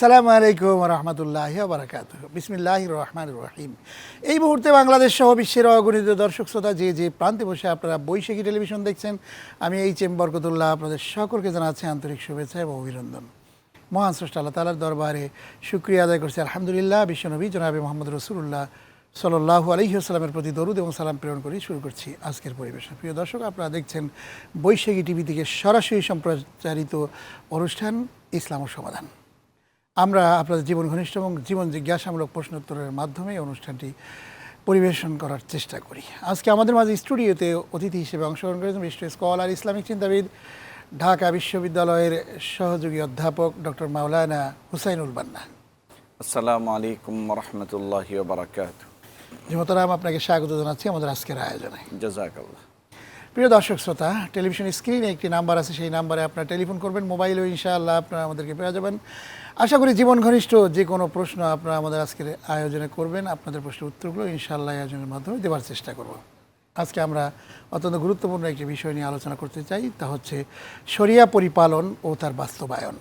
আসসালামু আলাইকুম রহমতুল্লাহ বারাকাত বিসমিল্লাহ রহমান রহিম। এই মুহূর্তে বাংলাদেশ সহ বিশ্বের অগণিত দর্শক শ্রোতা যে যে প্রান্তে বসে আপনারা বৈশাখী টেলিভিশন দেখছেন, আমি এই চেম্বরকতুল্লাহ আপনাদের সকলকে জানাচ্ছি আন্তরিক শুভেচ্ছা এবং অভিনন্দন। মহান স্রষ্টা আল্লাহ তালার দরবারে শুক্রিয়া আদায় করছি। আলহামদুলিল্লাহ, বিশ্বনবী জনাবি মোহাম্মদ রসুল্লাহ সাল্লাহ আলহিহাস্লামের প্রতি দরুদ এবং সালাম প্রেরণ করি শুরু করছি আজকের পরিবেশন। প্রিয় দর্শক, আপনারা দেখছেন বৈশাখী টিভি থেকে সরাসরি সম্প্রচারিত অনুষ্ঠান ইসলাম সমাধান। আমরা আপনাদের জীবন ঘনিষ্ঠ এবং জীবন জিজ্ঞাসামূলক প্রশ্নোত্তরের মাধ্যমে অনুষ্ঠানটি পরিবেশন করার চেষ্টা করি। আজকে আমাদের মাঝে স্টুডিওতে অতিথি হিসেবে অংশগ্রহণ করেছেন বিশ্ব স্কলার ইসলামিক চিন্তাবিদ ঢাকা বিশ্ববিদ্যালয়ের সহযোগী অধ্যাপক ডক্টর মাওলানা হুসাইনুল বান্না। আসসালামু আলাইকুম রহমতুল্লাহ বারাকাত যে মোতারাম আপনাকে স্বাগত জানাচ্ছি আমাদের আজকের আয়োজনে। জাজাকাল্লাহ। প্রিয় দর্শক শ্রোতা টেলিভিশন স্ক্রিনে একটি নাম্বার আছে সেই নাম্বারে আপনারা টেলিফোন করবেন মোবাইলেও ইনশাআল্লাহ আপনারা আমাদেরকে পেয়ে যাবেন। আশা করি জীবন ঘনিষ্ঠ যে কোনো প্রশ্ন আপনারা আমাদের আজকের আয়োজনে করবেন, আপনাদের প্রশ্নের উত্তরগুলো ইনশাআল্লাহ এই আয়োজনের মাধ্যমে দেওয়ার চেষ্টা করব। আজকে আমরা অত্যন্ত গুরুত্বপূর্ণ একটি বিষয় নিয়ে আলোচনা করতে চাই, তা হচ্ছে শরিয়া পরিপালন ও তার বাস্তবায়ন।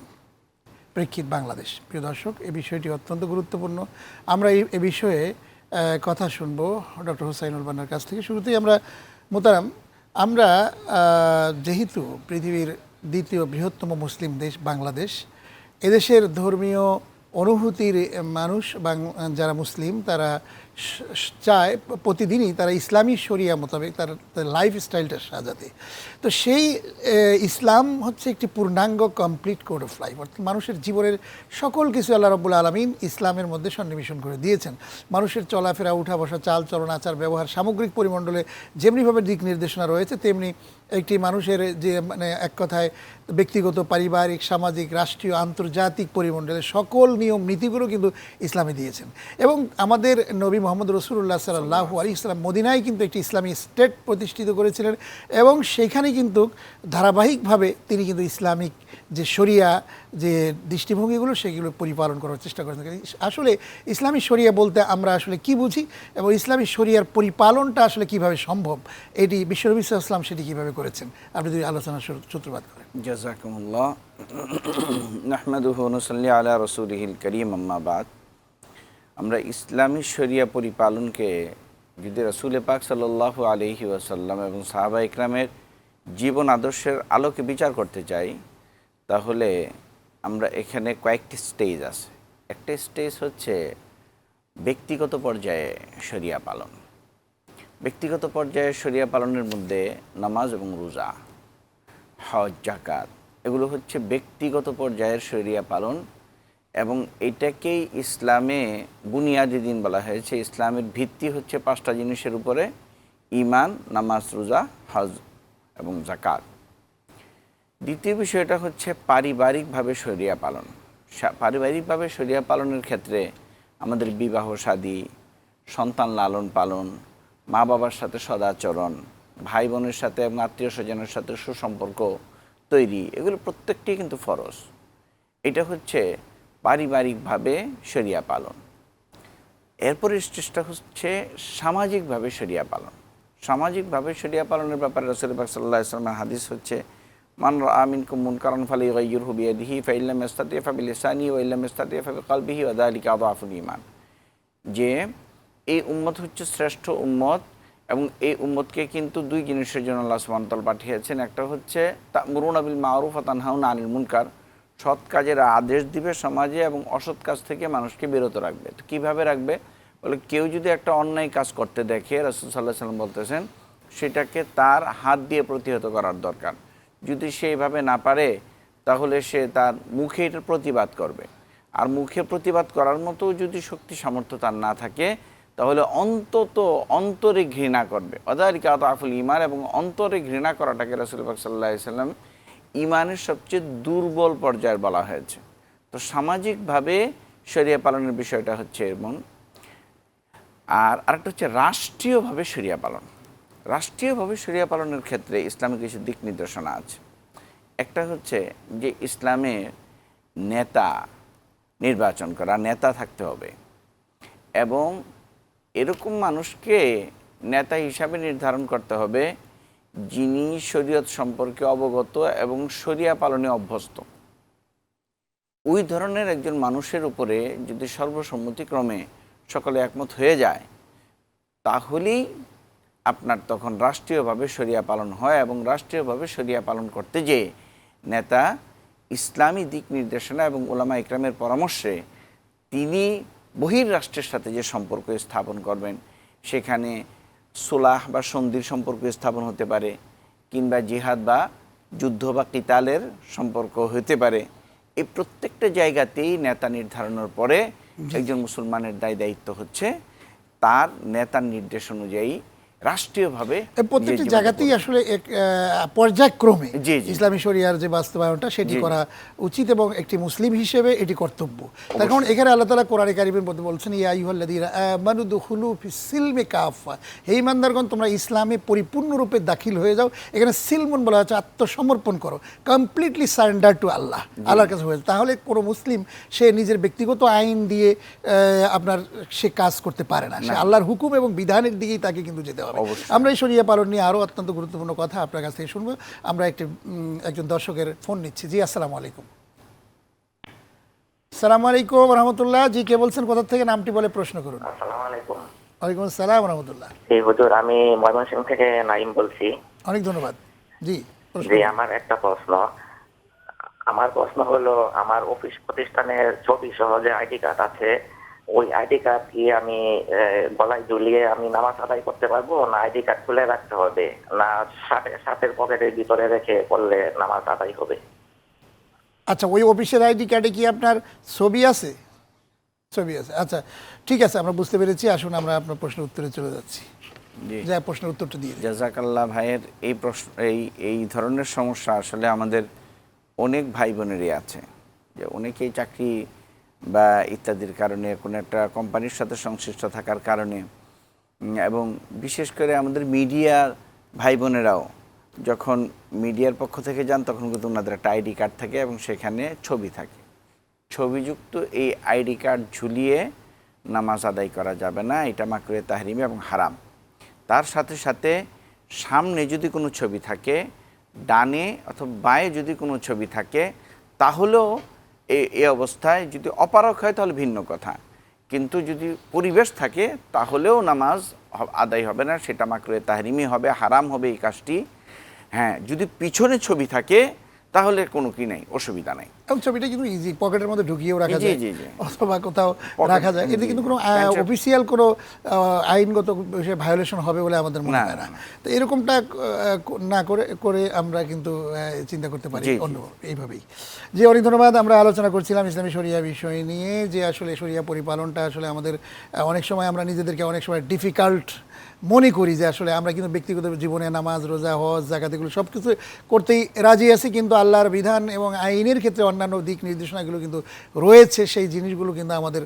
প্রেক্ষিত বাংলাদেশ। প্রিয় দর্শক, এই বিষয়টি অত্যন্ত গুরুত্বপূর্ণ। আমরা এই, এ বিষয়ে কথা শুনব ডক্টর হোসাইনুল বান্নার কাছ থেকে। শুরুতেই আমরা মোতারাম আমরা যেহেতু পৃথিবীর দ্বিতীয় বৃহত্তম মুসলিম দেশ বাংলাদেশ এদেশের ধর্মীয় অনুভূতির মানুষ বাং- যারা মুসলিম, তারা চায় প্রতিদিনই তারা ইসলামী শরিয়া মোতাবেক তার লাইফ স্টাইলটা সাজাতে। তো সেই ইসলাম হচ্ছে একটি পূর্ণাঙ্গ কমপ্লিট কোড অফ লাইফ অর্থাৎ মানুষের জীবনের সকল কিছু আল্লাহ রব্বুল আলমিন ইসলামের মধ্যে সন্নিবেশন করে দিয়েছেন। মানুষের চলাফেরা উঠা বসা চাল চলন আচার ব্যবহার সামগ্রিক পরিমণ্ডলে যেমনিভাবে দিক নির্দেশনা রয়েছে, তেমনি একটি মানুষের যে মানে এক কথায় ব্যক্তিগত, পারিবারিক, সামাজিক, রাষ্ট্রীয়, আন্তর্জাতিক পরিমণ্ডলের সকল নিয়ম, নীতিগুলো কিন্তু ইসলামে দিয়েছেন। এবং আমাদের নবী মোহাম্মদ রসুল্লাহ সাল্লাহ আলী ইসলাম মদিনায় কিন্তু একটি ইসলামী স্টেট প্রতিষ্ঠিত করেছিলেন এবং সেখানে কিন্তু ধারাবাহিকভাবে তিনি কিন্তু ইসলামিক যে শরিয়া যে দৃষ্টিভঙ্গিগুলো সেগুলো পরিপালন করার চেষ্টা করেছেন। আসলে ইসলামী শরিয়া বলতে আমরা আসলে কি বুঝি এবং ইসলামী শরিয়ার পরিপালনটা আসলে কীভাবে সম্ভব, এটি বিশ্বনবী ইসলাম সেটি কীভাবে করেছেন? আপনি যদি আলোচনা সূত্রপাত করেন। জাজাকুমুল্লাহ নাহমাদুহু নসল্লি আলা রসুলহিল করিম আম্মাবাদ আমরা ইসলামী শরিয়া পরিপালনকে যদি রসুল পাক সাল্লাহ আলহি ওয়াসাল্লাম এবং সাহাবা ইকরামের জীবন আদর্শের আলোকে বিচার করতে চাই, তাহলে আমরা এখানে কয়েকটি স্টেজ আছে। একটা স্টেজ হচ্ছে ব্যক্তিগত পর্যায়ে শরিয়া পালন। ব্যক্তিগত পর্যায়ে শরিয়া পালনের মধ্যে নামাজ এবং রোজা, হজ জাকাত এগুলো হচ্ছে ব্যক্তিগত পর্যায়ের শরিয়া পালন এবং এটাকেই ইসলামে বুনিয়াদি দিন বলা হয়েছে। ইসলামের ভিত্তি হচ্ছে পাঁচটা জিনিসের উপরে ইমান নামাজ, রোজা, হজ এবং জাকাত দ্বিতীয় বিষয়টা হচ্ছে পারিবারিকভাবে শরিয়া পালন। পারিবারিকভাবে শরিয়া পালনের ক্ষেত্রে আমাদের বিবাহ শাদী সন্তান লালন পালন মা বাবার সাথে সদাচরণ ভাই বোনের সাথে এবং আত্মীয় স্বজনের সাথে সুসম্পর্ক তৈরি, এগুলো প্রত্যেকটি কিন্তু ফরজ। এটা হচ্ছে পারিবারিকভাবে শরিয়া পালন। এরপরে স্টেজটা হচ্ছে সামাজিকভাবে শরিয়া পালন। সামাজিকভাবে শরিয়া পালনের ব্যাপারে রসুল পাক সাল্লাহ ইসলামের হাদিস হচ্ছে মান আমিন কুমুন কারণ ফালি গাইয়ুর হুবিয়াদিহি ফাইল্লাম ইস্তাতি ফাবিল ইসানি ওয়াইল্লাম ইস্তাতি ফাবি কালবিহি আদাফুল ইমান যে এই উম্মত হচ্ছে শ্রেষ্ঠ উম্মত এবং এই উম্মতকে কিন্তু দুই জিনিসের জন্য আল্লাহ সুবহানাহু পাঠিয়েছেন। একটা হচ্ছে তা মুরুন আবিল মারুফ তানহাউন আনিল মুনকার। সৎ কাজের আদেশ দিবে সমাজে এবং অসৎ কাজ থেকে মানুষকে বিরত রাখবে। তো কীভাবে রাখবে? বলে কেউ যদি একটা অন্যায় কাজ করতে দেখে, রসুল সাল্লাহ সাল্লাম বলতেছেন, সেটাকে তার হাত দিয়ে প্রতিহত করার দরকার। যদি সে এইভাবে না পারে, তাহলে সে তার মুখে প্রতিবাদ করবে। আর মুখে প্রতিবাদ করার মতো যদি শক্তি সামর্থ্য তার না থাকে, তাহলে অন্তত অন্তরে ঘৃণা করবে। অদারিকা আফুল ইমান এবং অন্তরে ঘৃণা করাটাকে রসুল পাক সাল্লাহ সাল্লাম ইমানের সবচেয়ে দুর্বল পর্যায়ের বলা হয়েছে। তো সামাজিকভাবে শরিয়া পালনের বিষয়টা হচ্ছে এমন। আর আরেকটা হচ্ছে রাষ্ট্রীয়ভাবে শরিয়া পালন। রাষ্ট্রীয়ভাবে শরিয়া পালনের ক্ষেত্রে ইসলামের কিছু দিক নির্দেশনা আছে। একটা হচ্ছে যে ইসলামে নেতা নির্বাচন করা, নেতা থাকতে হবে এবং এরকম মানুষকে নেতা হিসাবে নির্ধারণ করতে হবে যিনি শরীয়ত সম্পর্কে অবগত এবং শরিয়া পালনে অভ্যস্ত। ওই ধরনের একজন মানুষের উপরে যদি সর্বসম্মতিক্রমে সকলে একমত হয়ে যায়, তাহলেই আপনার তখন রাষ্ট্রীয়ভাবে শরিয়া পালন হয় এবং রাষ্ট্রীয়ভাবে শরিয়া পালন করতে যেয়ে নেতা ইসলামী দিক নির্দেশনা এবং ওলামা ইকরামের পরামর্শে তিনি বহির রাষ্ট্রের সাথে যে সম্পর্ক স্থাপন করবেন সেখানে সোলাহ বা সন্ধির সম্পর্ক স্থাপন হতে পারে কিংবা জিহাদ বা যুদ্ধ বা কিতালের সম্পর্ক হতে পারে। এই প্রত্যেকটা জায়গাতেই নেতা নির্ধারণের পরে একজন মুসলমানের দায় দায়িত্ব হচ্ছে তার নেতার নির্দেশ অনুযায়ী রাষ্ট্রীয়ভাবে প্রত্যেকটি জায়গাতেই আসলে এক পর্যায়ক্রমে। ইসলামী শরিয়ার যে বাস্তবায়নটা সেটি। করা উচিত এবং একটি মুসলিম হিসেবে এটি কর্তব্য। তার কারণ এখানে আল্লাহ তালা কোরআন কারিমের মধ্যে বলছেন ইয়া কাফা হে ইমানদারগণ তোমরা ইসলামে পরিপূর্ণরূপে দাখিল হয়ে যাও। এখানে সিলমন বলা হচ্ছে আত্মসমর্পণ করো। কমপ্লিটলি সারেন্ডার টু আল্লাহ আল্লাহর কাছে হয়ে তাহলে কোনো মুসলিম সে নিজের ব্যক্তিগত আইন দিয়ে আপনার সে কাজ করতে পারে না। সে আল্লাহর হুকুম এবং বিধানের দিকেই তাকে কিন্তু যেতে হবে। আমরা এই শরিয়া পালন নিয়ে আরও অত্যন্ত গুরুত্বপূর্ণ কথা আপনার কাছ থেকে শুনব। আমরা একটি একজন দর্শকের ফোন নিচ্ছি। জি আসসালামু আলাইকুম। সালাম আলাইকুম রহমতুল্লাহ। জি কে বলছেন? কোথা থেকে নামটি বলে প্রশ্ন করুন। ওয়ালাইকুম আসসালাম রহমতুল্লাহ। জি হুজুর আমি ময়মনসিংহ থেকে নাইম বলছি। অনেক ধন্যবাদ। জি করুন। আমার একটা প্রশ্ন। আমার প্রশ্ন হলো আমার অফিস প্রতিষ্ঠানের ছবি সহ যে আইডি কার্ড আছে ওই আইডি কার্ড কি আমি গলায় ঝুলিয়ে আমি নামাজ আদায় করতে পারব? না আইডি কার্ড খুলে রাখতে হবে? না শার্টে- শার্টের পকেটের ভিতরে রেখে করলে নামাজ আদায় হবে? আচ্ছা ওই অফিসের আইডি কার্ডে কি আপনার ছবি আছে? ছবি আছে। আচ্ছা ঠিক আছে আমরা বুঝতে পেরেছি। আসুন আমরা আপনার প্রশ্নের উত্তরে চলে যাচ্ছি। যা প্রশ্নের উত্তরটা দিয়ে। জাজাকাল্লাহ ভাইয়ের এই প্রশ্ন এই এই ধরনের সমস্যা আসলে আমাদের অনেক ভাই বোনেরই আছে। যে অনেকেই চাকরি বা ইত্যাদির কারণে কোনো একটা কোম্পানির সাথে সংশ্লিষ্ট থাকার কারণে। এবং বিশেষ করে আমাদের মিডিয়ার ভাই বোনেরাও যখন মিডিয়ার পক্ষ থেকে যান, তখন কিন্তু ওনাদের একটা আইডি কার্ড থাকে এবং সেখানে ছবি থাকে। ছবিযুক্ত এই আইডি কার্ড ঝুলিয়ে নামাজ আদায় করা যাবে না, এটা মাকড়ে তাহরিমি এবং হারাম। তার সাথে সাথে সামনে যদি কোনো ছবি থাকে, ডানে অথবা বাঁয়ে যদি কোনো ছবি থাকে, তাহলেও এই অবস্থায় যদি অপারক হয় তাহলে ভিন্ন কথা। কিন্তু যদি পরিবেশ থাকে তাহলেও নামাজ আদায় হবে না, সেটা মাকড়ে তাহরিমি হবে, হারাম হবে এই কাজটি। হ্যাঁ যদি পিছনে ছবি থাকে তাহলে কোনো কি নাই অসুবিধা নাই। এবং ছবিটা কিন্তু ইজি পকেটের মধ্যে ঢুকিয়েও রাখা যায়। অথবা কোথাও রাখা যায়। এতে কিন্তু কোনো অফিসিয়াল কোনো আইনগত বিষয়ে ভায়োলেশন হবে বলে আমাদের মনে হয় না। তো এরকমটা না করে করে আমরা কিন্তু চিন্তা করতে পারি। অন্য এইভাবেই। যে অনেক ধন্যবাদ। আমরা আলোচনা করছিলাম ইসলামী শরিয়া বিষয় নিয়ে যে আসলে শরিয়া পরিপালনটা আসলে আমাদের অনেক সময় আমরা নিজেদেরকে অনেক সময় ডিফিকাল্ট মনে করি যে আসলে আমরা কিন্তু ব্যক্তিগত জীবনে নামাজ, রোজা, হজ জাকাত এগুলো সব কিছু করতেই রাজি আছি, কিন্তু আল্লাহর বিধান এবং আইনের ক্ষেত্রে অন্যান্য দিক নির্দেশনাগুলো কিন্তু রয়েছে, সেই জিনিসগুলো কিন্তু আমাদের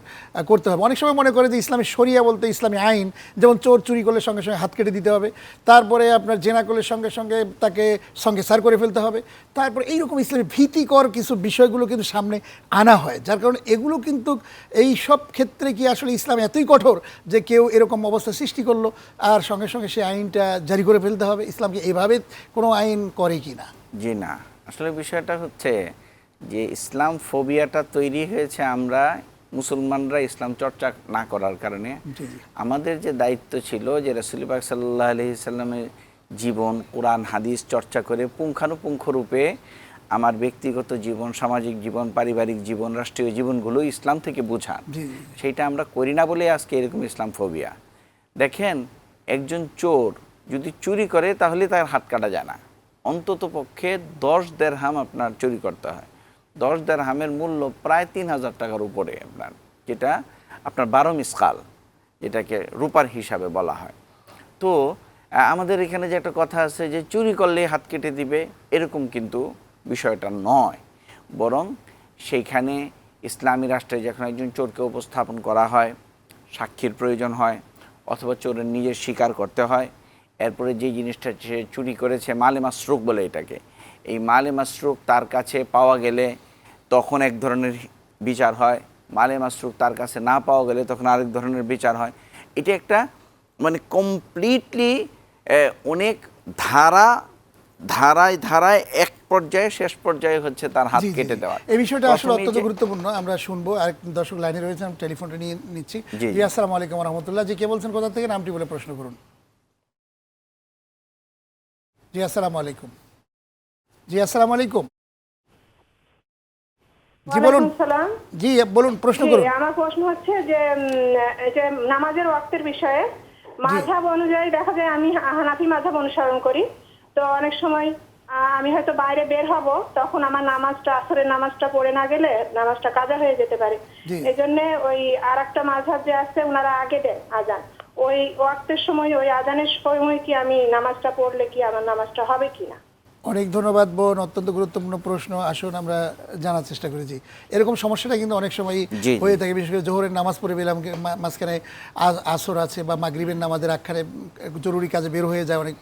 করতে হবে। অনেক সময় মনে করে যে ইসলামী শরিয়া বলতে ইসলামী আইন, যেমন চোর চুরি করলে সঙ্গে সঙ্গে হাত কেটে দিতে হবে, তারপরে আপনার জেনা করলে সঙ্গে সঙ্গে তাকে সঙ্গে সার করে ফেলতে হবে, তারপর এইরকম ইসলামী ভীতিকর কিছু বিষয়গুলো কিন্তু সামনে আনা হয়, যার কারণে এগুলো কিন্তু এই সব ক্ষেত্রে কি আসলে ইসলাম এতই কঠোর যে কেউ এরকম অবস্থা সৃষ্টি করল? আর সঙ্গে সঙ্গে সেই আইনটা জারি করে ফেলতে হবে। ইসলামকে এভাবে কোনো আইন করে কি না? জি না। আসলে বিষয়টা হচ্ছে যে ইসলাম ফোবিয়াটা তৈরি হয়েছে আমরা মুসলমানরা ইসলাম চর্চা না করার কারণে। আমাদের যে দায়িত্ব ছিল যে রসুল পাক সাল্লাহ আলহি সাল্লামের জীবন কোরআন হাদিস চর্চা করে পুঙ্খানুপুঙ্খ রূপে আমার ব্যক্তিগত জীবন সামাজিক জীবন পারিবারিক জীবন রাষ্ট্রীয় জীবনগুলো ইসলাম থেকে বোঝান। সেইটা আমরা করি না বলে আজকে এরকম ইসলাম ফোবিয়া। দেখেন একজন চোর যদি চুরি করে, তাহলে তার হাত কাটা যায় না। অন্তত পক্ষে দশ দেড়হাম আপনার চুরি করতে হয়। দশ দেড়হামের মূল্য প্রায় তিন হাজার টাকার উপরে আপনার, যেটা আপনার বারো মিসকাল, যেটাকে রূপার হিসাবে বলা হয়। তো আমাদের এখানে যে একটা কথা আছে যে, চুরি করলে হাত কেটে দিবে, এরকম কিন্তু বিষয়টা নয়। বরং সেইখানে ইসলামী রাষ্ট্রে যখন একজন চোরকে উপস্থাপন করা হয়, সাক্ষীর প্রয়োজন হয় অথবা চোরের নিজের স্বীকার করতে হয়। এরপরে যে জিনিসটা সে চুরি করেছে মালে মাসরুক বলে এটাকে। এই মালে মাসরুক তার কাছে পাওয়া গেলে তখন এক ধরনের বিচার হয়। মালে মাসরুক তার কাছে না পাওয়া গেলে তখন আরেক ধরনের বিচার হয়। এটা একটা মানে কমপ্লিটলি অনেক ধারা ধারায় ধারায় এক পর্যায়ে শেষ পর্যায়ে হচ্ছে তার হাত কেটে দেওয়া। এই বিষয়টা আসলে অত্যন্ত গুরুত্বপূর্ণ। আমরা শুনব আরেক দর্শক লাইনে রয়েছেন আমি টেলিফোনটা নিয়ে নিচ্ছি। জি। আসসালামু আলাইকুম রহমতুল্লাহ জি কে বলছেন কোথা থেকে? নামটি বলে প্রশ্ন করুন। জি আসসালামু আলাইকুম। জি আসসালামু আলাইকুম। জি বলুন। সালাম। জি বলুন প্রশ্ন করুন। আমার প্রশ্ন হচ্ছে যে এই যে নামাজের ওয়াক্তের বিষয়ে মাঝাব অনুযায়ী দেখা যায় আমি হানাফি মাঝাব অনুসরণ করি। তো অনেক সময় আহ, আমি হয়তো বাইরে বের হব তখন আমার নামাজটা আসরের নামাজটা পড়ে না গেলে নামাজটা কাজা হয়ে যেতে পারে। এই জন্য ওই আর একটা মাঝহাব যে আছে ওনারা আগে দেন আজান। ওই ওয়াক্তের সময় ওই আজানের সময় কি আমি নামাজটা পড়লে কি আমার নামাজটা হবে কিনা? অনেক ধন্যবাদ বোন। অত্যন্ত গুরুত্বপূর্ণ প্রশ্ন। আসুন আমরা জানার চেষ্টা করেছি। এরকম সমস্যাটা কিন্তু অনেক সময়। হয়ে থাকে। বিশেষ করে জোহরের নামাজ পড়ে পেলাম মাঝখানে আসর আছে বা মাগরিবের নামাজের আখ্যানে জরুরি কাজে বের হয়ে যায় অনেক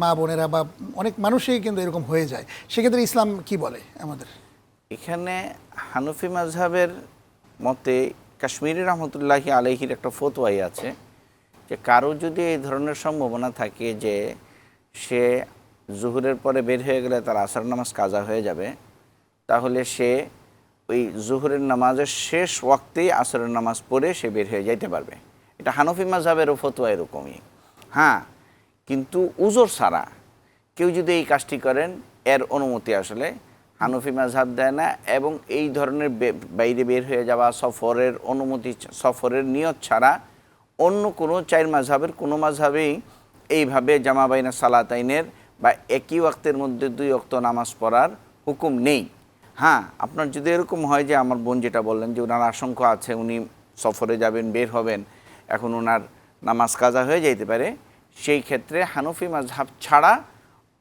মা বোনেরা বা অনেক মানুষই কিন্তু এরকম হয়ে যায়। সেক্ষেত্রে ইসলাম কি বলে আমাদের? এখানে হানফি মাঝহাবের মতে কাশ্মীরি রহমতুল্লাহি আলহির একটা ফতোয়াই আছে যে কারও যদি এই ধরনের সম্ভাবনা থাকে যে সে জুহুরের পরে বের হয়ে গেলে তার আসার নামাজ কাজা হয়ে যাবে, তাহলে সে ওই জুহুরের নামাজের শেষ ওয়াক্তেই আসরের নামাজ পড়ে সে বের হয়ে যাইতে পারবে। এটা হানফি মাঝহাবেরও ফতোয়া এরকমই। হ্যাঁ কিন্তু উজোর ছাড়া কেউ যদি এই কাজটি করেন, এর অনুমতি আসলে হানফি মাঝহাব দেয় না এবং এই ধরনের বাইরে বের হয়ে যাওয়া সফরের অনুমতি সফরের নিয়ত ছাড়া অন্য কোনো চার মাঝহাবের কোনো মাঝহাবেই এইভাবে জামা বাইনা সালাতাইনের বা একই ওয়াক্তের মধ্যে দুই অক্ত নামাজ পড়ার হুকুম নেই। হ্যাঁ আপনার যদি এরকম হয় যে আমার বোন যেটা বললেন যে ওনার আশঙ্কা আছে, উনি সফরে যাবেন, বের হবেন, এখন ওনার নামাজ কাজা হয়ে যেতে পারে, সেই ক্ষেত্রে হানফি মাঝহাব ছাড়া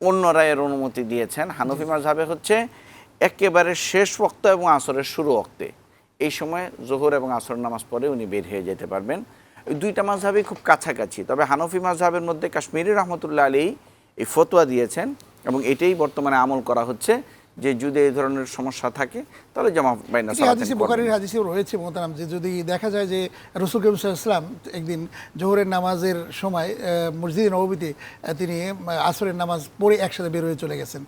অন্যরা এর অনুমতি দিয়েছেন। হানফি মাঝহাবে হচ্ছে একেবারে শেষ ওক্ত এবং আসরের শুরু ওক্তে এই সময় জোহর এবং আসর নামাজ পড়ে উনি বের হয়ে যেতে পারবেন। দুইটা মাঝহাবই খুব কাছাকাছি। তবে হানফি মাঝহাবের মধ্যে কাশ্মীরি রহমতুল্লাহ আলী এই ফতোয়া দিয়েছেন এবং এটাই বর্তমানে আমল করা হচ্ছে যে যদি এই ধরনের সমস্যা থাকে তাহলে জামা বাইনা হাদিসে করবেন। হাদিসেও রয়েছে মোহতারাম যে যদি দেখা যায় যে রসুল করিম ইসলাম একদিন জোহরের নামাজের সময় মসজিদ নবীতে তিনি আসরের নামাজ পড়ে একসাথে বের হয়ে চলে গেছেন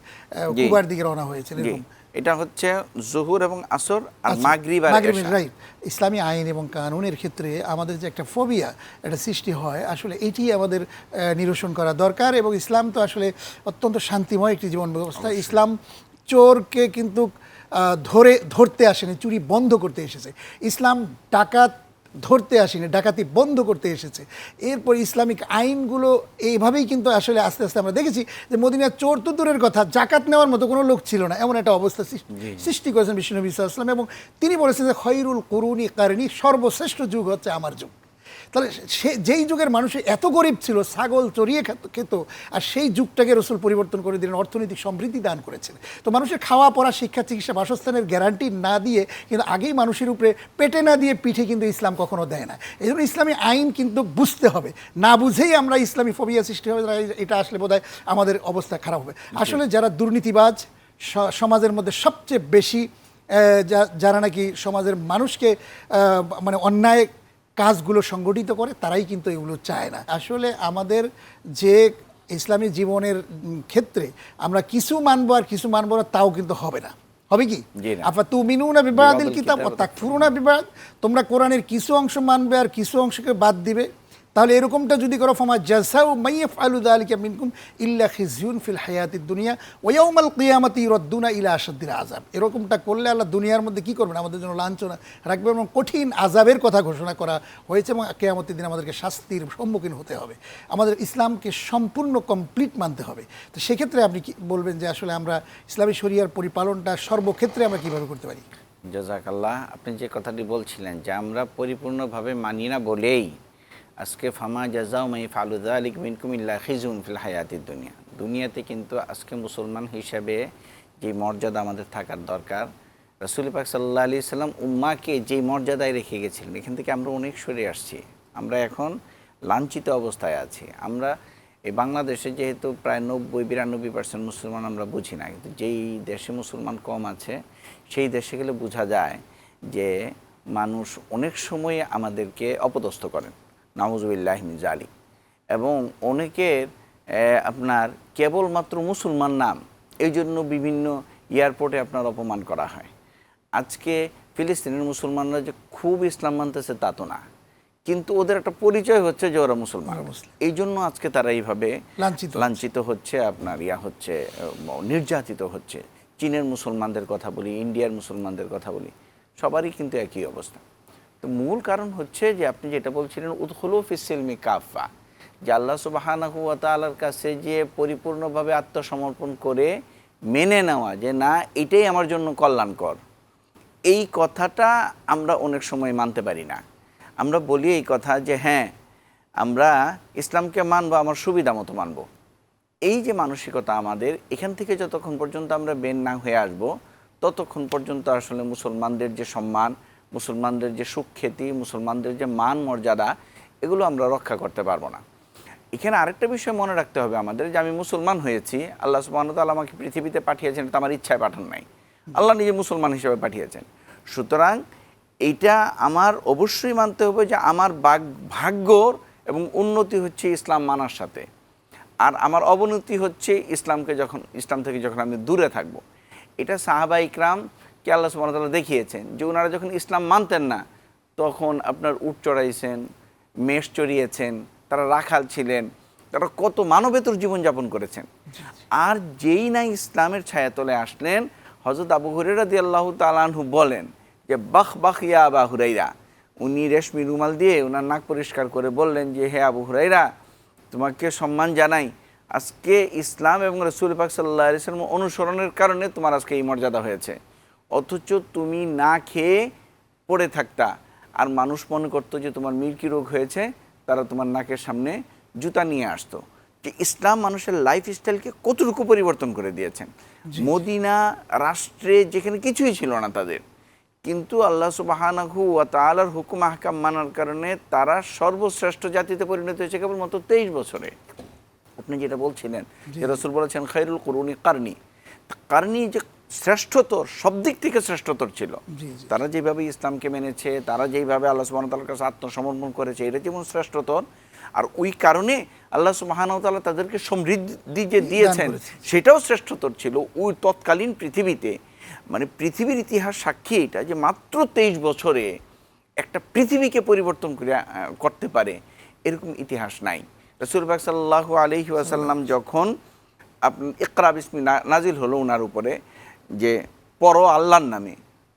কুবার দিকে রওনা হয়েছেন এরকম। এটা হচ্ছে জহুর এবং আসর আর আচ্ছা, মাগরিব আর রাইট ইসলামী আইন এবং কানুনের ক্ষেত্রে আমাদের যে একটা ফোবিয়া একটা সৃষ্টি হয় আসলে এটি আমাদের নিরসন করা দরকার এবং ইসলাম তো আসলে অত্যন্ত শান্তিময় একটি জীবন ব্যবস্থা ইসলাম চোরকে কিন্তু ধরে ধরতে আসেনি চুরি বন্ধ করতে এসেছে। ইসলাম ডাকাত ধরতে আসেনি ডাকাতি বন্ধ করতে এসেছে। এরপর ইসলামিক আইনগুলো এইভাবেই কিন্তু আসলে আস্তে আস্তে আমরা দেখেছি যে মদিনার চোর তো দূরের কথা জাকাত নেওয়ার মতো কোনো লোক ছিল না এমন একটা অবস্থা সৃষ্টি- করেছেন বিষ্ণু ইসলাম এবং তিনি বলেছেন যে খৈরুল করুণী কারণী সর্বশ্রেষ্ঠ যুগ হচ্ছে আমার যুগ। তাহলে সে যেই যুগের মানুষ এত গরিব ছিল ছাগল চড়িয়ে খেত খেত আর সেই যুগটাকে রসুল পরিবর্তন করে দিলেন অর্থনৈতিক সমৃদ্ধি দান করেছেন। তো মানুষের খাওয়া পড়া শিক্ষা চিকিৎসা বাসস্থানের গ্যারান্টি না দিয়ে কিন্তু আগেই মানুষের উপরে পেটে না দিয়ে পিঠে কিন্তু ইসলাম কখনো দেয় না। এই জন্য ইসলামী আইন কিন্তু বুঝতে হবে। না বুঝেই আমরা ইসলামী ফবিয়া সৃষ্টি হবে এটা আসলে বোধহয় আমাদের অবস্থা খারাপ হবে। আসলে যারা দুর্নীতিবাজ সমাজের মধ্যে সবচেয়ে বেশি যারা নাকি সমাজের মানুষকে মানে অন্যায় কাজগুলো সংগঠিত করে তারাই কিন্তু এগুলো চায় না। আসলে আমাদের যে ইসলামী জীবনের ক্ষেত্রে আমরা কিছু মানবো আর কিছু মানবো না তাও কিন্তু হবে না। হবে কি? আপনার না। আফা তু মিনুনা বিবাদিল কিতাব কিতাব তাক ফুরুনা বিবাদ তোমরা কোরআনের কিছু অংশ মানবে আর কিছু অংশকে বাদ দিবে। তাহলে এরকমটা যদি করো, ফমা জাসাউ মাইয়াফ আলু দালিকা মিনকুম ইল্লা খিজিউন ফিল হায়াতিদ দুনিয়া ওয়াউমাল কিয়ামাতি রদ্দুনা ইলা আসাদ্দির আযাব। এরকমটা করলে আল্লাহ দুনিয়ার মধ্যে কি করবেন? আমাদের জন্য লাঞ্ছনা রাখবে এবং কঠিন আজাবের কথা ঘোষণা করা হয়েছে এবং কেয়ামতের দিন আমাদেরকে শাস্তির সম্মুখীন হতে হবে। আমাদের ইসলামকে সম্পূর্ণ কমপ্লিট মানতে হবে। তো সেক্ষেত্রে আপনি কি বলবেন যে আসলে আমরা ইসলামী শরিয়ার পরিপালনটা সর্বক্ষেত্রে আমরা কীভাবে করতে পারি? জাজাকাল্লাহ আপনি যে কথাটি বলছিলেন যে আমরা পরিপূর্ণভাবে মানি না বলেই আজকে ফামা জাজাও মাই ফালুদা আলিক মিনকুমিল্লা খিজুন ফিল হায়াতির দুনিয়া। দুনিয়াতে কিন্তু আজকে মুসলমান হিসাবে যে মর্যাদা আমাদের থাকার দরকার, রসুল পাক সাল্লাহ আলি সাল্লাম উম্মাকে যে মর্যাদায় রেখে গেছিলেন, এখান থেকে আমরা অনেক সরে আসছি। আমরা এখন লাঞ্ছিত অবস্থায় আছি। আমরা এই বাংলাদেশে যেহেতু প্রায় নব্বই, বিরানব্বই পার্সেন্ট মুসলমান আমরা বুঝি না, কিন্তু যেই দেশে মুসলমান কম আছে, সেই দেশে গেলে বোঝা যায় যে মানুষ অনেক সময় আমাদেরকে অপদস্থ করেন। নামুজুবিল্লাহ জালি এবং অনেকের আপনার কেবলমাত্র মুসলমান নাম এই জন্য বিভিন্ন এয়ারপোর্টে আপনার অপমান করা হয়। আজকে ফিলিস্তিনের মুসলমানরা যে খুব ইসলাম মানতেছে তা তো না। কিন্তু ওদের একটা পরিচয় হচ্ছে যে ওরা মুসলমান। এই জন্য আজকে তারা এইভাবে লাঞ্ছিত লাঞ্ছিত হচ্ছে আপনার ইয়া হচ্ছে নির্যাতিত হচ্ছে। চীনের মুসলমানদের কথা বলি ইন্ডিয়ার মুসলমানদের কথা বলি সবারই কিন্তু একই অবস্থা। তো মূল কারণ হচ্ছে যে আপনি যেটা বলছিলেন উৎখলু ফিসিলমি কাফা যে আল্লাহ সুবাহানাহু ওয়া তাআলার কাছে যে পরিপূর্ণভাবে আত্মসমর্পণ করে মেনে নেওয়া যে, না, এটাই আমার জন্য কল্যাণকর। এই কথাটা আমরা অনেক সময় মানতে পারি না। আমরা বলি এই কথা যে হ্যাঁ আমরা ইসলামকে মানবো, আমার সুবিধা মতো মানবো। এই যে মানসিকতা আমাদের, এখান থেকে যতক্ষণ পর্যন্ত আমরা বেন না হয়ে আসব, ততক্ষণ পর্যন্ত আসলে মুসলমানদের যে সম্মান মুসলমানদের যে সুখ্যাতি, মুসলমানদের যে মান মর্যাদা, এগুলো আমরা রক্ষা করতে পারব না। এখানে আরেকটা বিষয় মনে রাখতে হবে আমাদের যে আমি মুসলমান হয়েছি, আল্লাহ সুবাহতাল আমাকে পৃথিবীতে পাঠিয়েছেন, এটা আমার ইচ্ছায় পাঠান নাই। আল্লাহ নিজে মুসলমান হিসেবে পাঠিয়েছেন। সুতরাং এইটা আমার অবশ্যই মানতে হবে যে আমার বাগ- ভাগ্যর এবং উন্নতি হচ্ছে ইসলাম মানার সাথে। আর আমার অবনতি হচ্ছে ইসলামকে যখন, ইসলাম থেকে যখন আমি দূরে থাকব। এটা সাহাবা ইকরাম কে আল্লাহ সুবাহতাল্লাহ দেখিয়েছেন যে ওনারা যখন ইসলাম মানতেন না, তখন আপনার উট চড়াইছেন, মেষ চড়িয়েছেন, তারা রাখাল ছিলেন, তারা কত মানবেতর জীবনযাপন করেছেন। আর যেই না ইসলামের ছায়াতলে আসলেন হজরত আবু হুরেরা দিয়ে আল্লাহ তালানহু বলেন যে বাহ বাহ ইয়া আবা হুরাইরা উনি রেশমি রুমাল দিয়ে ওনার নাক পরিষ্কার করে বললেন যে, হে আবু হুরাইরা তোমাকে সম্মান জানাই। আজকে ইসলাম এবং রসুল পাক সাল্লাহ অনুসরণের কারণে তোমার আজকে এই মর্যাদা হয়েছে। অথচ তুমি না খেয়ে পড়ে থাকতা। আর মানুষ মনে করতো যে তোমার মিল্কি রোগ হয়েছে তারা তোমার নাকের সামনে জুতা নিয়ে আসতো। যে ইসলাম মানুষের লাইফ স্টাইলকে কতটুকু পরিবর্তন করে দিয়েছেন? মদিনা রাষ্ট্রে যেখানে কিছুই ছিল না তাদের। কিন্তু আল্লাহ সুবাহানাহু ওয়া তাআলার হুকুম আহকাম মানার কারণে তারা সর্বশ্রেষ্ঠ জাতিতে পরিণত হয়েছে কেবলমাত্র তেইশ বছরে। আপনি যেটা বলছিলেন যে রসুল বলেছেন খৈরুল করুনি কারনি। কারনি যে শ্রেষ্ঠতর সব দিক থেকে শ্রেষ্ঠতর ছিল। তারা যেভাবে ইসলামকে মেনেছে তারা যেভাবে আল্লাহ সুবাহ তালার কাছে আত্মসমর্পণ করেছে এটা যেমন শ্রেষ্ঠতর আর ওই কারণে আল্লাহ সুবাহানতাল্লাহ তাদেরকে সমৃদ্ধি যে দিয়েছেন সেটাও শ্রেষ্ঠতর ছিল। ওই তৎকালীন পৃথিবীতে মানে পৃথিবীর ইতিহাস সাক্ষী এটা যে মাত্র তেইশ বছরে একটা পৃথিবীকে পরিবর্তন করে করতে পারে এরকম ইতিহাস নাই। রসুলবাগ সাল্লাহ আলহি আসাল্লাম যখন আপনি ইকরা বিসমি না- নাজিল হলো ওনার উপরে যে পর আল্লাহর নামে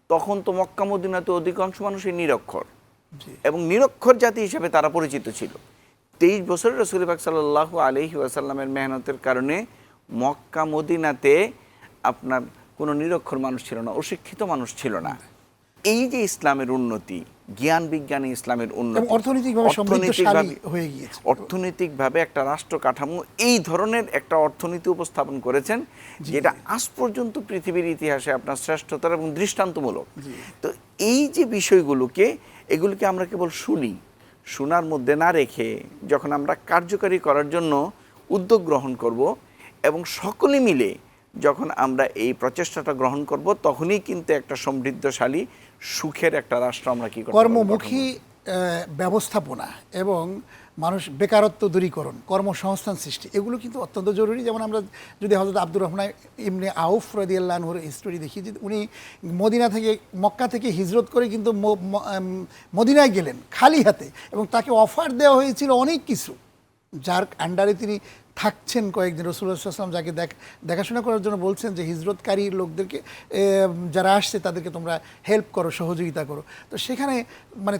তখন তো মক্কা মদিনাতে অধিকাংশ মানুষই নিরক্ষর। এবং নিরক্ষর জাতি হিসেবে তারা পরিচিত ছিল। তেইশ বছরের রসুলিবাগ সাল্লাহ আলহি আসাল্লামের মেহনতের কারণে মক্কা মদিনাতে আপনার কোনো নিরক্ষর মানুষ ছিল না অশিক্ষিত মানুষ ছিল না। এই যে ইসলামের উন্নতি জ্ঞান বিজ্ঞানে ইসলামের উন্নতি। হয়ে গিয়েছে। অর্থনৈতিকভাবে একটা রাষ্ট্র কাঠামো এই ধরনের একটা অর্থনীতি উপস্থাপন করেছেন যেটা আজ পর্যন্ত পৃথিবীর ইতিহাসে আপনার শ্রেষ্ঠতার এবং দৃষ্টান্তমূলক। তো এই যে বিষয়গুলোকে এগুলোকে আমরা কেবল শুনি শোনার মধ্যে না রেখে যখন আমরা কার্যকারী করার জন্য উদ্যোগ গ্রহণ করব এবং সকলে মিলে যখন আমরা এই প্রচেষ্টাটা গ্রহণ করব তখনই কিন্তু একটা সমৃদ্ধশালী সুখের একটা রাষ্ট্র আমরা কি কর্মমুখী ব্যবস্থাপনা এবং মানুষ বেকারত্ব দূরীকরণ কর্মসংস্থান সৃষ্টি এগুলো কিন্তু অত্যন্ত জরুরি। যেমন আমরা যদি হজরত আব্দুর রহমান ইমনে আউফ রদিয়াল্লাহর হিস্টোরি দেখি যে উনি মদিনা থেকে মক্কা থেকে হিজরত করে কিন্তু মদিনায় গেলেন খালি হাতে এবং তাকে অফার দেওয়া হয়েছিল অনেক কিছু যার আন্ডারে তিনি থাকছেন কয়েকদিন রসুল্লাহাম যাকে দেখ- দেখাশোনা করার জন্য বলছেন যে হিজরতকারী লোকদেরকে যারা আসছে তাদেরকে তোমরা হেল্প করো, সহযোগিতা করো। তো সেখানে মানে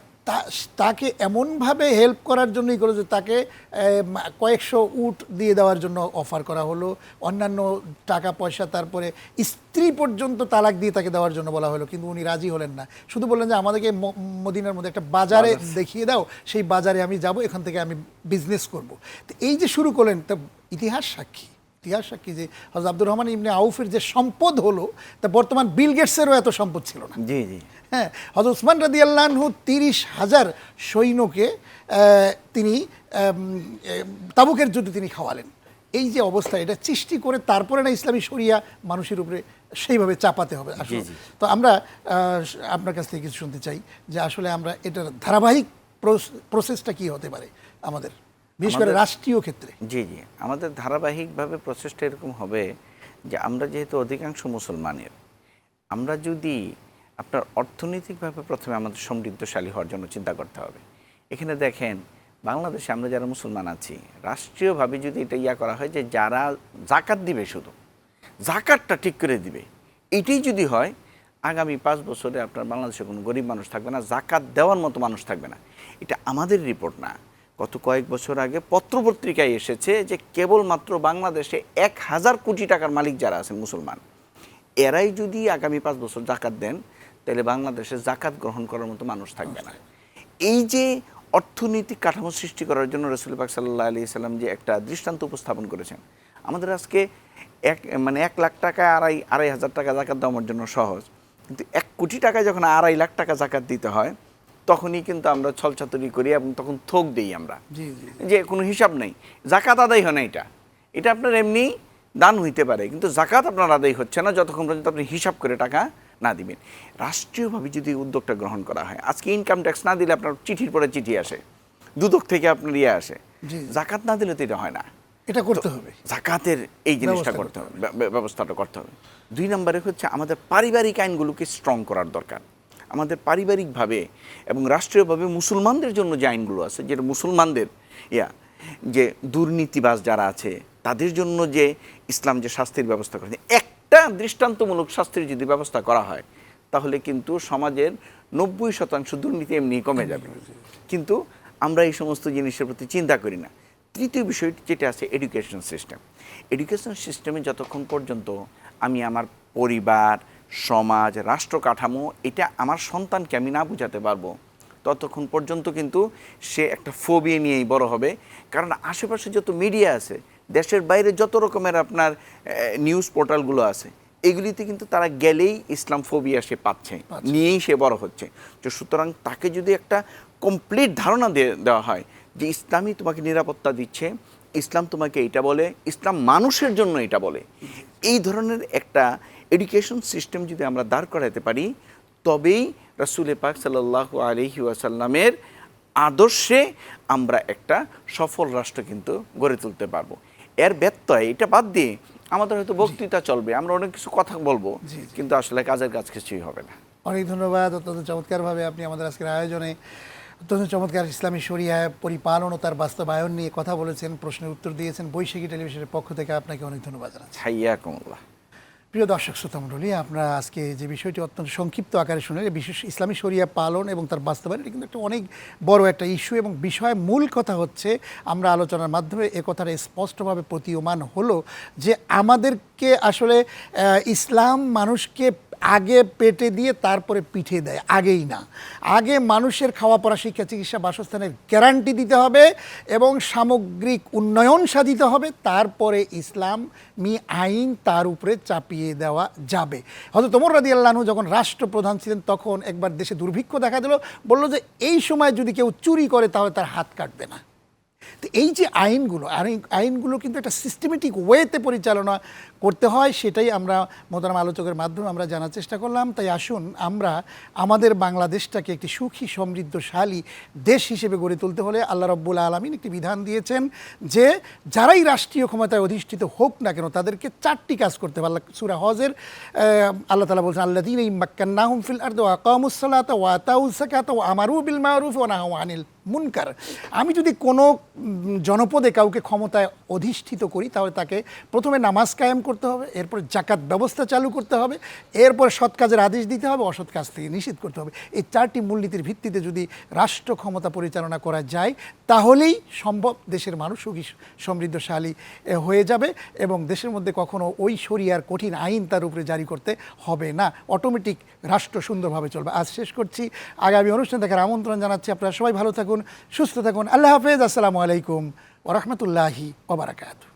তাকে এমনভাবে হেল্প করার জন্যই করো যে তাকে কয়েকশো উট দিয়ে দেওয়ার জন্য অফার করা হলো অন্যান্য টাকা পয়সা তারপরে স্ত্রী পর্যন্ত তালাক দিয়ে তাকে দেওয়ার জন্য বলা হলো কিন্তু উনি রাজি হলেন না। শুধু বললেন যে আমাদেরকে মদিনার মধ্যে একটা বাজারে দেখিয়ে দাও সেই বাজারে আমি যাব এখান থেকে আমি বিজনেস করব। তো এই যে শুরু করলেন তা ইতিহাস সাক্ষী ইতিহাস সাক্ষী যে হজরত আব্দুর রহমান ইমনে আউফের যে সম্পদ হলো তা বর্তমান বিল গেটসেরও এত সম্পদ ছিল না। জি জি। হ্যাঁ হজরত উসমান রাদি আল্লাহু তিরিশ হাজার সৈন্যকে তিনি তাবুকের যুদ্ধে তিনি খাওয়ালেন। এই যে অবস্থা এটা সৃষ্টি করে তারপরে না ইসলামী শরিয়া মানুষের উপরে সেইভাবে চাপাতে হবে আসলে। তো আমরা আপনার কাছ থেকে কিছু শুনতে চাই যে আসলে আমরা এটার ধারাবাহিক প্রসেসটা কি হতে পারে আমাদের বিশেষ করে রাষ্ট্রীয় ক্ষেত্রে? জি জি। আমাদের ধারাবাহিকভাবে প্রচেষ্টা এরকম হবে যে আমরা যেহেতু অধিকাংশ মুসলমানের আমরা যদি আপনার অর্থনৈতিকভাবে প্রথমে আমাদের সমৃদ্ধশালী হওয়ার জন্য চিন্তা করতে হবে। এখানে দেখেন, বাংলাদেশে আমরা যারা মুসলমান আছি, রাষ্ট্রীয়ভাবে যদি এটা ইয়া করা হয় যে যারা জাকাত দিবে শুধু, জাকাতটা ঠিক করে দিবে, এটাই যদি হয়, আগামী পাঁচ বছরে আপনার বাংলাদেশে কোনো গরিব মানুষ থাকবে না, জাকাত দেওয়ার মতো মানুষ থাকবে না। এটা আমাদের রিপোর্ট না। গত কয়েক বছর আগে পত্রপত্রিকায় এসেছে যে কেবলমাত্র বাংলাদেশে এক হাজার কোটি টাকার মালিক যারা আছেন মুসলমান, এরাই যদি আগামী পাঁচ বছর জাকাত দেন তাহলে বাংলাদেশে জাকাত গ্রহণ করার মতো মানুষ থাকবে না। এই যে অর্থনৈতিক কাঠামো সৃষ্টি করার জন্য রসুল পাক সাল্লাহ আলি সাল্লাম যে একটা দৃষ্টান্ত উপস্থাপন করেছেন আমাদের আজকে এক মানে এক লাখ টাকা আড়াই আড়াই হাজার টাকা জাকাত দেওয়ার জন্য সহজ। কিন্তু এক কোটি টাকায় যখন আড়াই লাখ টাকা জাকাত দিতে হয় তখনই কিন্তু আমরা ছলচাতুরি করি এবং তখন থোক দিই আমরা। যে কোনো হিসাব নেই। জাকাত আদায় হয় না এটা। এটা আপনার এমনি দান হইতে পারে কিন্তু জাকাত আপনার আদায় হচ্ছে না যতক্ষণ পর্যন্ত আপনি হিসাব করে টাকা না দিবেন। রাষ্ট্রীয়ভাবে যদি উদ্যোগটা গ্রহণ করা হয় আজকে ইনকাম ট্যাক্স না দিলে আপনার চিঠির পরে চিঠি আসে দুদক থেকে আপনার ইয়ে আসে। জাকাত না দিলে তো এটা হয় না। এটা করতে হবে। জাকাতের এই জিনিসটা করতে হবে ব্য- ব্য- ব্যবস্থাটা করতে হবে। দুই নম্বরে হচ্ছে আমাদের পারিবারিক আইনগুলোকে স্ট্রং করার দরকার। আমাদের পারিবারিকভাবে এবং রাষ্ট্রীয়ভাবে মুসলমানদের জন্য যে আইনগুলো আছে যেটা মুসলমানদের ইয়া যে দুর্নীতিবাজ যারা আছে তাদের জন্য যে ইসলাম যে শাস্তির ব্যবস্থা করেছে একটা দৃষ্টান্তমূলক শাস্তির যদি ব্যবস্থা করা হয়, তাহলে কিন্তু সমাজের নব্বই শতাংশ দুর্নীতি এমনি কমে যাবে। কিন্তু আমরা এই সমস্ত জিনিসের প্রতি চিন্তা করি না। তৃতীয় বিষয়টি যেটা আছে এডুকেশন সিস্টেম এডুকেশন সিস্টেমে যতক্ষণ পর্যন্ত আমি আমার পরিবার, সমাজ, রাষ্ট্র কাঠামো, এটা আমার সন্তানকে আমি না বুঝাতে পারব, ততক্ষণ পর্যন্ত কিন্তু সে একটা ফোবিয়ে নিয়েই বড় হবে। কারণ আশেপাশে যত মিডিয়া আছে দেশের বাইরে যত রকমের আপনার নিউজ পোর্টালগুলো আছে এগুলিতে কিন্তু তারা গেলেই ইসলাম ফোবিয়া সে পাচ্ছে নিয়েই সে বড় হচ্ছে। তো সুতরাং তাকে যদি একটা কমপ্লিট ধারণা দেওয়া হয় যে ইসলামই তোমাকে নিরাপত্তা দিচ্ছে ইসলাম তোমাকে এটা বলে ইসলাম মানুষের জন্য এটা বলে এই ধরনের একটা এডুকেশন সিস্টেম যদি আমরা দাঁড় করাতে পারি তবেই রাসুল পাক সাল্লাহ আলহি ওয়াসাল্লামের আদর্শে আমরা একটা সফল রাষ্ট্র কিন্তু গড়ে তুলতে পারব। এর ব্যত্যয় এটা বাদ দিয়ে আমাদের হয়তো বক্তৃতা চলবে আমরা অনেক কিছু কথা বলব কিন্তু আসলে কাজের কাজ কিছুই হবে না। অনেক ধন্যবাদ অত্যন্ত চমৎকারভাবে আপনি আমাদের আজকের আয়োজনে অত্যন্ত চমৎকার ইসলামী শরিয়া পরিপালন ও তার বাস্তবায়ন নিয়ে কথা বলেছেন প্রশ্নের উত্তর দিয়েছেন বৈশাখী টেলিভিশনের পক্ষ থেকে আপনাকে অনেক ধন্যবাদ জানাচ্ছি। হাইয়া কমল্লা প্রিয় দর্শক, শ্রোতা মণ্ডলী আপনারা আজকে যে বিষয়টি অত্যন্ত সংক্ষিপ্ত আকারে শুনলেন বিশেষ ইসলামী শরিয়া পালন এবং তার বাস্তবায়ন, এটা কিন্তু একটা অনেক বড় একটা ইস্যু এবং বিষয় মূল কথা হচ্ছে, আমরা আলোচনার মাধ্যমে এ কথাটা স্পষ্টভাবে প্রতীয়মান হলো যে আমাদেরকে আসলে ইসলাম মানুষকে আগে পেটে দিয়ে তারপরে পিঠে দেয়, আগেই না। আগে মানুষের খাওয়া পড়া, শিক্ষা, চিকিৎসা, বাসস্থানের গ্যারান্টি দিতে হবে এবং সামগ্রিক উন্নয়ন সাধিতে হবে। তারপরে ইসলাম মি আইন তার উপরে চাপিয়ে দেওয়া যাবে। হয়তো তোমর রাদি আল্লাহনু যখন রাষ্ট্রপ্রধান ছিলেন, তখন একবার দেশে দুর্ভিক্ষ দেখা দিল, বলল যে, এই সময় যদি কেউ চুরি করে, তাহলে তার হাত কাটবে না। তো এই যে আইনগুলো, আইন- আইনগুলো কিন্তু একটা সিস্টেমেটিক ওয়েতে পরিচালনা করতে হয়, সেটাই আমরা মোতারাম আলোচকের মাধ্যমে আমরা জানার চেষ্টা করলাম। তাই আসুন, আমরা আমাদের বাংলাদেশটাকে একটি সুখী, সমৃদ্ধশালী দেশ হিসেবে গড়ে তুলতে হলে আল্লাহ রব্বুল আলমিন একটি বিধান দিয়েছেন যে, যারাই রাষ্ট্রীয় ক্ষমতায় অধিষ্ঠিত হোক না কেন, তাদেরকে চারটি কাজ করতে হবে। আল্লাহ সুরা হজের আল্লাহ তালা বলছেন আল্লাহ দিন ইম্মাক্কান্নাহুম ফিল আর্দ ওয়াকামুসসালাত ওয়াতাউজ সাকাত ও আমারু বিল মারুফ ও নাহু আনিল মুনকার। আমি যদি কোনো জনপদে কাউকে ক্ষমতায় অধিষ্ঠিত করি, তাহলে তাকে প্রথমে নামাজ কায়েম করতে হবে, এরপর জাকাত ব্যবস্থা চালু করতে হবে, এরপর সৎ কাজের আদেশ দিতে হবে, অসৎ কাজ থেকে নিষেধ করতে হবে। এই চারটি মূলনীতির ভিত্তিতে যদি রাষ্ট্র ক্ষমতা পরিচালনা করা যায়, তাহলেই সম্ভব দেশের মানুষ সুখী, সমৃদ্ধশালী হয়ে যাবে এবং দেশের মধ্যে কখনো ওই শরিয়ার কঠিন আইন তার উপরে জারি করতে হবে না। অটোমেটিক রাষ্ট্র সুন্দরভাবে চলবে। আজ শেষ করছি। আগামী অনুষ্ঠান দেখার আমন্ত্রণ জানাচ্ছি আপনারা। সবাই ভালো থাকুন, সুস্থ থাকুন। আল্লাহ হাফেজ। আসসালামু আলাইকুম ওরহমতুল্লাহি ওবরাকাতু